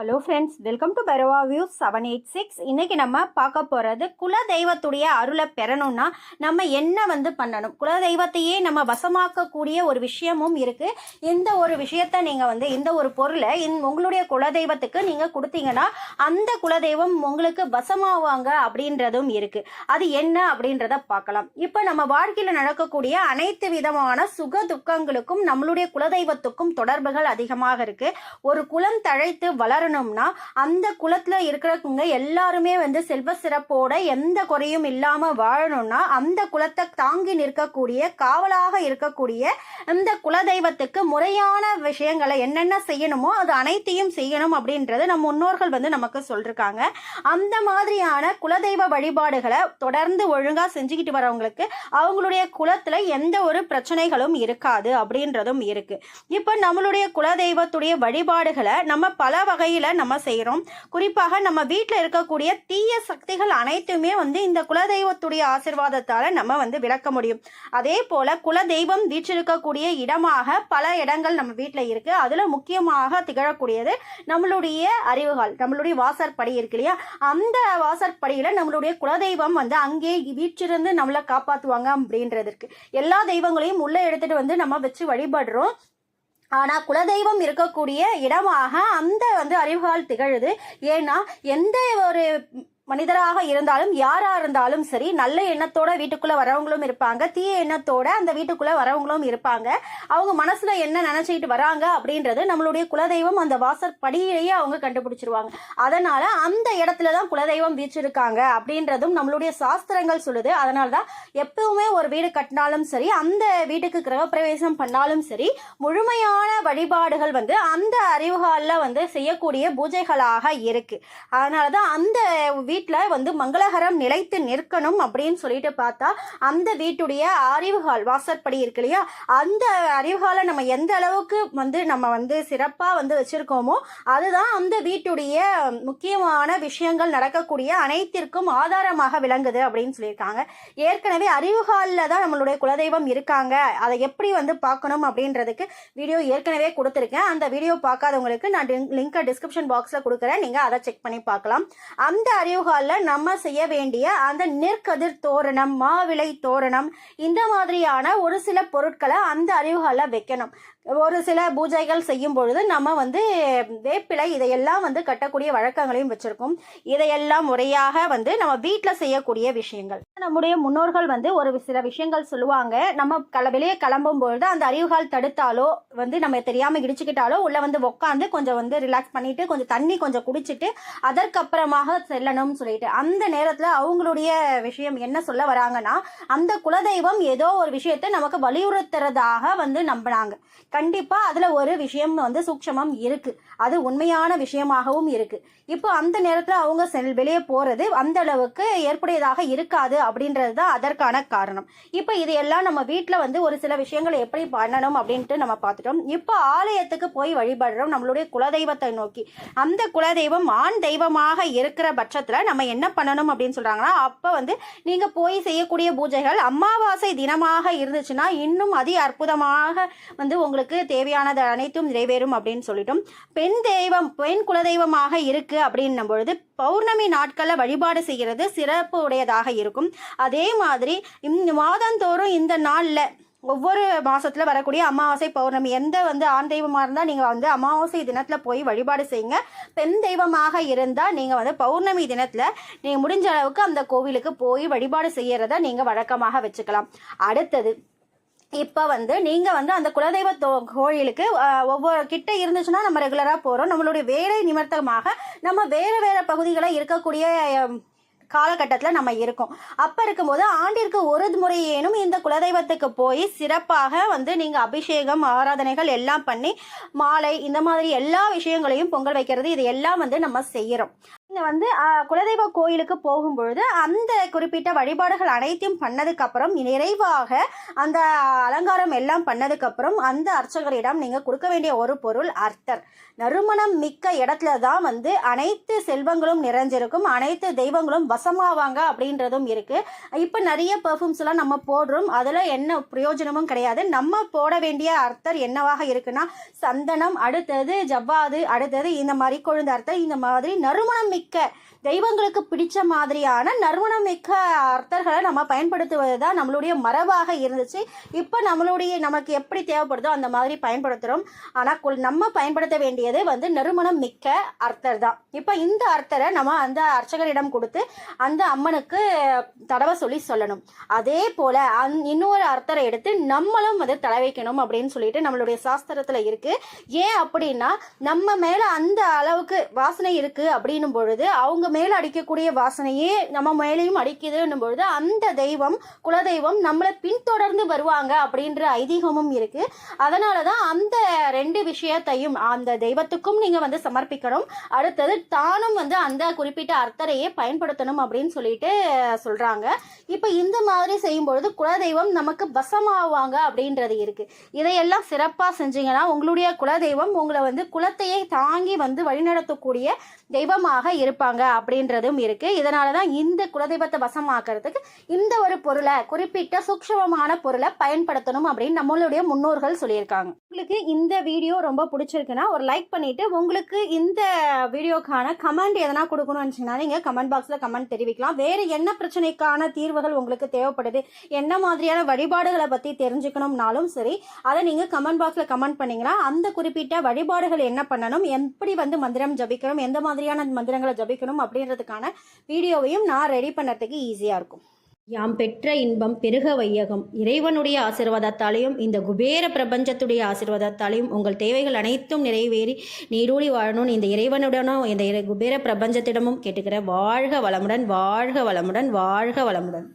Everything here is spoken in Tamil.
Hello friends welcome to Parava view seven eight six இன்னைக்கு நம்ம பார்க்க போகிறது குலதெய்வத்துடைய அருளை பெறணும்னா நம்ம என்ன வந்து பண்ணணும்? குலதெய்வத்தையே நம்ம வசமாக்கக்கூடிய ஒரு விஷயமும் இருக்குது இந்த ஒரு விஷயத்தை நீங்கள் வந்து இந்த ஒரு பொருளை இந் உங்களுடைய குலதெய்வத்துக்கு நீங்கள் கொடுத்தீங்கன்னா அந்த குலதெய்வம் உங்களுக்கு வசமாவாங்க அப்படின்றதும் இருக்குது அது என்ன அப்படின்றத பார்க்கலாம். இப்போ நம்ம வாழ்க்கையில் நடக்கக்கூடிய அனைத்து விதமான சுக துக்கங்களுக்கும் நம்மளுடைய குலதெய்வத்துக்கும் தொடர்புகள் அதிகமாக இருக்குது ஒரு குலம் தழைத்து வளரணும்னா அந்த குலத்துல இருக்கிறவங்க எல்லாருமே வந்து செல்வ சிறப்போட எந்த குறையும் இல்லாம வாழணும்னா அந்த குலத்தை தாங்கி நிற்கக்கூடிய காவலாக இருக்கக்கூடிய இந்த குலதெய்வத்துக்கு முறையான விஷயங்களை என்னென்ன செய்யணுமோ அது அனைத்தையும் செய்யணும் அப்படின்றது நம்ம முன்னோர்கள் வந்து நமக்கு சொல்லிருக்காங்க. அந்த மாதிரியான குலதெய்வ வழிபாடுகளை தொடர்ந்து ஒழுங்கா செஞ்சுக்கிட்டு வரவங்களுக்கு அவங்களுடைய குலத்துல எந்த ஒரு பிரச்சனைகளும் இருக்காது அப்படின்றதும் இருக்கு. இப்போ நம்மளுடைய குலதெய்வத்துடைய வழிபாடுகளை நம்ம பல வகையில் நம்ம செய்கிறோம் குறிப்பாக நம்ம வீட்டில் இருக்கக்கூடிய தீய சக்திகள் அனைத்துமே வந்து இந்த குலதெய்வத்துடைய ஆசிர்வாதத்தால் நம்ம வந்து விளக்க முடியும். அதே போல் குலதெய்வம் வீற்றிருக்கக்கூடிய இடமாக பல இடங்கள் நம்ம வீட்டில் இருக்குது அதில் முக்கியமாக திகழக்கூடியது நம்மளுடைய அறிவுகள் நம்மளுடைய வாசற்படி இருக்கு இல்லையா? அந்த வாசற்படியில் நம்மளுடைய குலதெய்வம் வந்து அங்கே வீற்றிருந்து நம்மளை காப்பாற்றுவாங்க அப்படின்றதுக்கு எல்லா தெய்வங்களையும் உள்ளே எடுத்துகிட்டு வந்து நம்ம வச்சு வழிபடுறோம். ஆனால் குலதெய்வம் இருக்கக்கூடிய இடமாக அந்த வந்து அறிவுகால் திகழுது. ஏன்னா எந்த ஒரு மனிதராக இருந்தாலும் யாரா இருந்தாலும் சரி நல்ல எண்ணத்தோட வீட்டுக்குள்ள வரவங்களும் இருப்பாங்க. தீய எண்ணத்தோட அந்த வீட்டுக்குள்ள வரவங்களும் இருப்பாங்க. அவங்க மனசுல என்ன நினைச்சிட்டு வராங்க அப்படின்றது நம்மளுடைய குலதெய்வம் அந்த வாசற்படியிலேயே அவங்க கண்டுபிடிச்சிருவாங்க. அதனால அந்த இடத்துல தான் குலதெய்வம் வீச்சிருக்காங்க அப்படின்றதும் நம்மளுடைய சாஸ்திரங்கள் சொல்லுது. அதனால தான் எப்பவுமே ஒரு வீடு கட்டினாலும் சரி அந்த வீட்டுக்கு கிரகப்பிரவேசம் பண்ணாலும் சரி முழுமையான வழிபாடுகள் வந்து அந்த அறிவுகாலில் வந்து செய்யக்கூடிய பூஜைகளாக இருக்கு. அதனால தான் அந்த வீட்டில் வந்து மங்களகரம் நிலைத்து நிற்கணும் அப்படின்னு சொல்லிட்டு பார்த்தா அந்த வீட்டுடைய அறிவுகால் வாசற்படி இருக்கு இல்லையா? அந்த அறிவுகாலை நம்ம எந்த அளவுக்கு வந்து நம்ம வந்து சிறப்பாக வந்து வச்சுருக்கோமோ அதுதான் அந்த வீட்டுடைய முக்கியமான விஷயங்கள் நடக்கக்கூடிய அனைத்திற்கும் ஆதாரமாக விளங்குது அப்படின்னு சொல்லியிருக்காங்க. ஏற்கனவே அறிவுகாலில் தான் நம்மளுடைய குலதெய்வம் இருக்காங்க. அதை எப்படி வந்து பார்க்கணும் அப்படின்றதுக்கு வீடியோ ஏற்கனவே கொடுத்துருக்கேன். அந்த வீடியோ பார்க்காதவங்களுக்கு நான் லிங்கை டிஸ்கிரிப்ஷன் பாக்ஸில் கொடுக்குறேன். நீங்கள் அதை செக் பண்ணி பார்க்கலாம். அந்த அறிவுகாலில் நம்ம செய்ய வேண்டிய அந்த நெற்கதிர் தோரணம் மாவிளை தோரணம் இந்த மாதிரியான ஒரு சில பொருட்களை அந்த அறிவுகாலில் வைக்கணும். ஒரு சில பூஜைகள் செய்யும் பொழுது நம்ம வந்து வேப்பிலை இதையெல்லாம் வந்து கட்டக்கூடிய வழக்கங்களையும் வச்சுருக்கோம். இதையெல்லாம் முறையாக வந்து நம்ம வீட்டில் செய்யக்கூடிய விஷயங்கள். நம்முடைய முன்னோர்கள் வந்து ஒரு சில விஷயங்கள் சொல்லுவாங்க. நம்ம கல வெளியே கிளம்பும் பொழுது அந்த அறிவுகால் தடுத்தாலோ வந்து நம்ம தெரியாமல் இடிச்சுக்கிட்டாலோ உள்ள வந்து உட்காந்து கொஞ்சம் வந்து ரிலாக்ஸ் பண்ணிட்டு கொஞ்சம் தண்ணி கொஞ்சம் குடிச்சிட்டு அதற்கப்புறமாக செல்லணும்னு சொல்லிட்டு அந்த நேரத்தில் அவங்களுடைய விஷயம் என்ன சொல்ல வராங்கன்னா அந்த குலதெய்வம் ஏதோ ஒரு விஷயத்தை நமக்கு வலியுறுத்துறதாக வந்து நம்பினாங்க. கண்டிப்பாக அதில் ஒரு விஷயம் வந்து சூக்ஷமம் இருக்குது அது உண்மையான விஷயமாகவும் இருக்குது இப்போ அந்த நேரத்தில் அவங்க செல் வெளியே போகிறது அந்த அளவுக்கு ஏற்புடையதாக இருக்காது அப்படின்றது தான் அதற்கான காரணம். இப்போ இதையெல்லாம் நம்ம வீட்டில் வந்து ஒரு சில விஷயங்களை எப்படி பண்ணணும் அப்படின்ட்டு நம்ம பார்த்துட்டோம். இப்போ ஆலயத்துக்கு போய் வழிபடுறோம் நம்மளுடைய குலதெய்வத்தை நோக்கி. அந்த குலதெய்வம் ஆண் தெய்வமாக இருக்கிற பட்சத்தில் நம்ம என்ன பண்ணணும் அப்படின்னு சொல்கிறாங்கன்னா அப்போ வந்து நீங்கள் போய் செய்யக்கூடிய பூஜைகள் அமாவாசை தினமாக இருந்துச்சுன்னா இன்னும் அதி அற்புதமாக வந்து உங்களுக்கு தேவையானது அனைத்தும் நிறைவேறும் அப்படின்னு சொல்லிட்டோம். பெண் தெய்வம் பெண் குலதெய்வமாக இருக்கு அப்படின்னும் பொழுது பௌர்ணமி நாட்களில் வழிபாடு செய்கிறது சிறப்பு உடையதாக இருக்கும். அதே மாதிரி இந்த மாதந்தோறும் இந்த நாளில் ஒவ்வொரு மாதத்தில் வரக்கூடிய அமாவாசை பௌர்ணமி எந்த வந்து ஆண் தெய்வமாக இருந்தால் நீங்கள் வந்து அமாவாசை தினத்தில் போய் வழிபாடு செய்யுங்க. பெண் தெய்வமாக இருந்தால் நீங்கள் வந்து பௌர்ணமி தினத்தில் நீங்கள் முடிஞ்ச அளவுக்கு அந்த கோவிலுக்கு போய் வழிபாடு செய்கிறத நீங்கள் வழக்கமாக வச்சுக்கலாம். அடுத்தது இப்போ வந்து நீங்கள் வந்து அந்த குலதெய்வ கோயிலுக்கு ஒவ்வொரு கிட்ட இருந்துச்சுன்னா நம்ம ரெகுலராக போகிறோம் நம்மளுடைய வேலை நிமித்தமாக நம்ம வேறு வேறு பகுதிகளில் இருக்கக்கூடிய காலகட்டத்தில் நம்ம இருக்கோம். அப்போ இருக்கும்போது ஆண்டிற்கு ஒரு முறையேனும் இந்த குலதெய்வத்துக்கு போய் சிறப்பாக வந்து நீங்கள் அபிஷேகம் ஆராதனைகள் எல்லாம் பண்ணி மாலை இந்த மாதிரி எல்லா விஷயங்களையும் பொங்கல் வைக்கிறது இது எல்லாம் வந்து நம்ம செய்கிறோம் நீங்கள் வந்து குலதெய்வ கோயிலுக்கு போகும்பொழுது அந்த குறிப்பிட்ட வழிபாடுகள் அனைத்தையும் பண்ணதுக்கப்புறம் நிறைவாக அந்த அலங்காரம் எல்லாம் பண்ணதுக்கப்புறம் அந்த அர்ச்சகரிடம் நீங்கள் கொடுக்க வேண்டிய ஒரு பொருள் அர்த்தர். நறுமணம் மிக்க இடத்துல தான் வந்து அனைத்து செல்வங்களும் நிறைஞ்சிருக்கும் அனைத்து தெய்வங்களும் வசமாவாங்க அப்படின்றதும் இருக்குது இப்போ நிறைய பெர்ஃப்யூம்ஸ் எல்லாம் நம்ம போடுறோம் அதில் என்ன பிரயோஜனமும் கிடையாது. நம்ம போட வேண்டிய அர்த்தர் என்னவாக இருக்குன்னா சந்தனம் அடுத்தது ஜவ்வாது அடுத்தது இந்த மாதிரி கொழுந்த அர்த்தர் இந்த மாதிரி நறுமணம் மிக்க மிக்க தெய்வங்களுக்கு பிடிச்ச மாதிரியான நறுமணம் மிக்க அர்த்தர்களை நம்ம பயன்படுத்துவது தான் நம்மளுடைய மரபாக இருந்துச்சு. இப்போ நம்மளுடைய நமக்கு எப்படி தேவைப்படுதோ அந்த மாதிரி பயன்படுத்துகிறோம் ஆனால் நம்ம பயன்படுத்த வேண்டியது வந்து நறுமணம் மிக்க அர்த்தர் தான் இப்போ இந்த அர்த்தரை நம்ம அந்த அர்ச்சகரிடம் கொடுத்து அந்த அம்மனுக்கு தடவை சொல்லி சொல்லணும். அதே போல் அந் இன்னொரு அர்த்தரை எடுத்து நம்மளும் வந்து தடை வைக்கணும் அப்படின்னு சொல்லிட்டு நம்மளுடைய சாஸ்திரத்தில் இருக்குது ஏன் அப்படின்னா நம்ம மேலே அந்த அளவுக்கு வாசனை இருக்குது அப்படின்னும் பொழுது அவங்க மேலே அடிக்கக்கூடிய வாசனையே நம்ம மேலேயும் அடிக்குதுன்னும் பொழுது அந்த தெய்வம் குலதெய்வம் நம்மளை பின்தொடர்ந்து வருவாங்க அப்படின்ற ஐதீகமும் இருக்குது அதனால தான் அந்த ரெண்டு விஷயத்தையும் அந்த தெய்வத்துக்கும் நீங்கள் வந்து சமர்ப்பிக்கணும். அடுத்தது தானும் வந்து அந்த குறிப்பிட்ட அர்த்தரையே பயன்படுத்தணும் அப்படின்னு சொல்லிட்டு சொல்கிறாங்க இப்போ இந்த மாதிரி செய்யும்பொழுது குலதெய்வம் நமக்கு வசமாவாங்க அப்படின்றது இருக்குது இதையெல்லாம் சிறப்பாக செஞ்சீங்கன்னா உங்களுடைய குலதெய்வம் உங்களை வந்து குலத்தையே தாங்கி வந்து வழிநடத்தக்கூடிய தெய்வமாக இருப்பாங்க அப்படின்றதும் இருக்குது இதனால தான் இந்த குலதெய்வத்தை வசமாக்குறதுக்கு இந்த ஒரு பொருளை குறிப்பிட்ட சூக்ஷ்மமான பொருளை பயன்படுத்தணும் அப்படின்னு நம்மளுடைய முன்னோர்கள் சொல்லியிருக்காங்க. உங்களுக்கு இந்த வீடியோ ரொம்ப பிடிச்சிருக்குன்னா ஒரு லைக் பண்ணிவிட்டு உங்களுக்கு இந்த வீடியோக்கான கமெண்ட் எதனா கொடுக்கணும்னு நினச்சிங்கன்னா நீங்கள் கமெண்ட் பாக்ஸில் கமெண்ட் தெரிவிக்கலாம். வேறு என்ன பிரச்சனைக்கான தீர்வுகள் உங்களுக்கு தேவைப்படுது என்ன மாதிரியான வழிபாடுகளை பற்றி தெரிஞ்சுக்கணும்னாலும் சரி அதை நீங்கள் கமெண்ட் பாக்ஸில் கமெண்ட் பண்ணிங்கன்னா அந்த குறிப்பிட்ட வழிபாடுகள் என்ன பண்ணணும் எப்படி வந்து மந்திரம் ஜபிக்கணும் எந்த மாதிரியான மந்திரங்களை ஜபிக்கணும் அப்படின்றதுக்கான வீடியோவையும் நான் ரெடி பண்ணுறதுக்கு ஈஸியாக இருக்கும். யாம் பெற்ற இன்பம் பெருக வையகம். இறைவனுடைய ஆசீர்வாதத்தாலையும் இந்த குபேர பிரபஞ்சத்துடைய ஆசீர்வாதத்தாலையும் உங்கள் தேவைகள் அனைத்தும் நிறைவேறி நீரூழி வாழணும்னு இந்த இறைவனுடனும் இந்த இறை- குபேர பிரபஞ்சத்திடமும் கேட்டுக்கிற வாழ்க வளமுடன் வாழ்க வளமுடன் வாழ்க வளமுடன்.